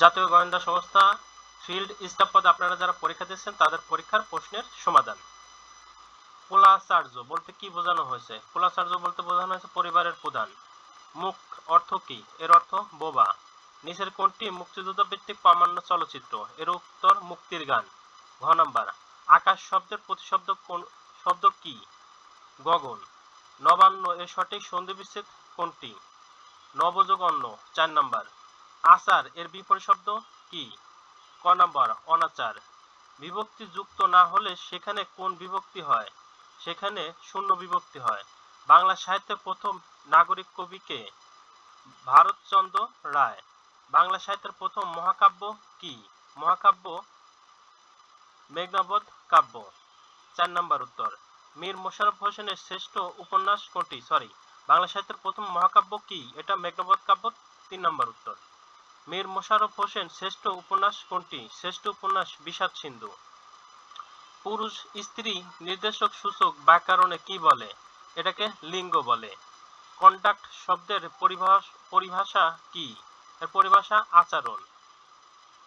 জাতীয় গোয়েন্দা সংস্থা ফিল্ড স্টাফ পদে আপনারা যারা পরীক্ষা দিচ্ছেন তাদের পরীক্ষার প্রশ্নের সমাধান। পোলাচার্য বলতে কি বোঝানো হয়েছে? পোলাচার্য বলতে বোঝানো হয়েছে পরিবারের প্রধান। মুখ অর্থ কি? এর অর্থ বোবা। নিচের কোনটি মুক্তিযুদ্ধ ভিত্তিক প্রামাণ্য চলচ্চিত্র? এর উত্তর মুক্তির গান। ঘ নাম্বার। আকাশ শব্দের প্রতিশব্দ কোন, শব্দ কি? গগন। নবান্ন, এর সঠিক সন্ধি বিচ্ছেদ কোনটি? নবযোগ অন্ন চার নাম্বার। আচার এর বিপরীত শব্দ কি? ক নাম্বার, অনাচার। বিভক্তি যুক্ত না হলে সেখানে কোন বিভক্তি হয়? সেখানে শূন্য বিভক্তি হয়। বাংলা সাহিত্যের প্রথম নাগরিক কবিকে ভারতচন্দ্র রায়। বাংলা সাহিত্যের প্রথম মহাকাব্য কি? মহাকাব্য মেঘনাবধ কাব্য। চার নাম্বার উত্তর, মীর মোশারফ হোসেনের শ্রেষ্ঠ উপন্যাস কোনটি? সরি বাংলা সাহিত্যের প্রথম মহাকাব্য কি? এটা মেঘনাবধ কাব্য। তিন নাম্বার উত্তর মীর মোশাররফ হোসেন শ্রেষ্ঠ উপন্যাস কোনটি? শ্রেষ্ঠ উপন্যাস বিষাদ সিন্ধু। পুরুষ, স্ত্রী, নির্দেশক, সূচক ব্যাকরণে কি বলে? এটাকে লিঙ্গ বলে। কন্ডাক্ট শব্দের পরিভাষা কি? এর পরিভাষা আচরণ।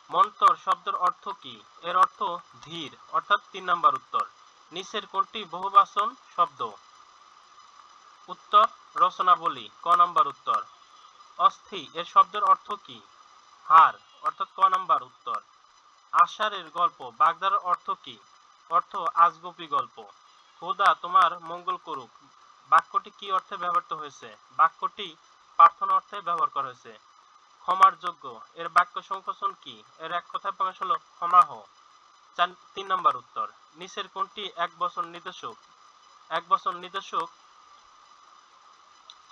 মন্তর শব্দের অর্থ কি? এর অর্থ ধীর, অর্থাৎ তিন নাম্বার উত্তর। নিচের কোনটি বহুবাচন শব্দ? উত্তর রচনাবলী, ক নাম্বার উত্তর। অস্থি, এর শব্দের অর্থ কি? হার, অর্থাৎ ক নাম্বার উত্তর। আষাঢ়ের গল্প, বাগদার অর্থ কি? অর্থ আজগুবি গল্প। খোদা তোমার মঙ্গল করুক। বাক্যটি কি অর্থে ব্যবহৃত হয়েছে? বাক্যটি প্রার্থনা অর্থে ব্যবহার করা হয়েছে। ক্ষমার যোগ্য। এর বাক্য সংকোচন কি? এর এক কথায় প্রকাশ হলো ক্ষমাহ। তিন নম্বর উত্তর। নিচের কোনটি এক বছর নির্দেশক? এক বছর নির্দেশক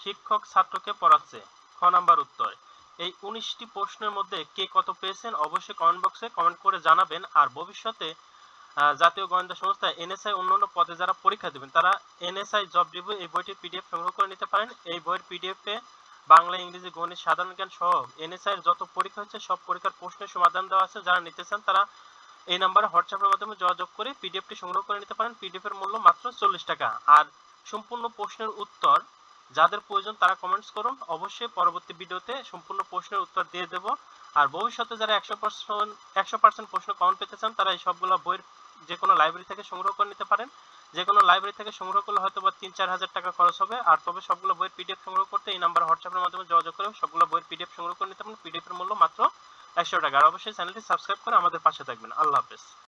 শিক্ষক ছাত্রকে পড়াচ্ছে। খ নাম্বার উত্তর। এই উনিশটি প্রশ্নের মধ্যে কে কত পেয়েছেন অবশ্যই কমেন্ট বক্সে কমেন্ট করে জানাবেন। আর ভবিষ্যতে জাতীয় গোয়েন্দা সংস্থা এনএসআই অন্যান্য পদে যারা পরীক্ষা দেবেন, তারা এনএসআই জব রিভিউ এই বইটির পিডিএফ সংগ্রহ করে নিতে পারেন। এই বইয়ের পিডিএফ বাংলা, ইংরেজি, গণিত, সাধারণ জ্ঞান সহ এনএসআই এর যত পরীক্ষা হচ্ছে, সব পরীক্ষার প্রশ্নের সমাধান দেওয়া আছে। যারা নিতে চান, তারা এই নাম্বারে হোয়াটসঅ্যাপের মাধ্যমে যোগাযোগ করে পিডিএফটি সংগ্রহ করে নিতে পারেন। পিডিএফ এর মূল্য মাত্র চল্লিশ টাকা। আর সম্পূর্ণ প্রশ্নের উত্তর যাদের প্রয়োজন তারা কমেন্টস করুন। অবশ্যই পরবর্তী ভিডিওতে সম্পূর্ণ প্রশ্নের উত্তর দিয়ে দেব। আর ভবিষ্যতে যারা একশো পার্সেন্ট একশো পার্সেন্ট প্রশ্ন কমেন্ট পেতে চান, তারা এই সবগুলো বইয়ের যে কোনো লাইব্রেরি থেকে সংগ্রহ করে নিতে পারেন। যে কোনো লাইব্রেরি থেকে সংগ্রহ করলে হয়তো বা তিন চার হাজার টাকা খরচ হবে। আর তবে সবগুলো বইয়ের পিডিএফ সংগ্রহ করতে এই নাম্বার হোয়াটসঅ্যাপের মাধ্যমে যোগাযোগ করে সবগুলো বইয়ের পিডিএফ সংগ্রহ করে নিতে পারেন। পিডিএফ এর মূল্য মাত্র একশো টাকা। আর অবশ্যই চ্যানেলটি সাবস্ক্রাইব করে আমাদের পাশে থাকবেন। আল্লাহ হাফেজ।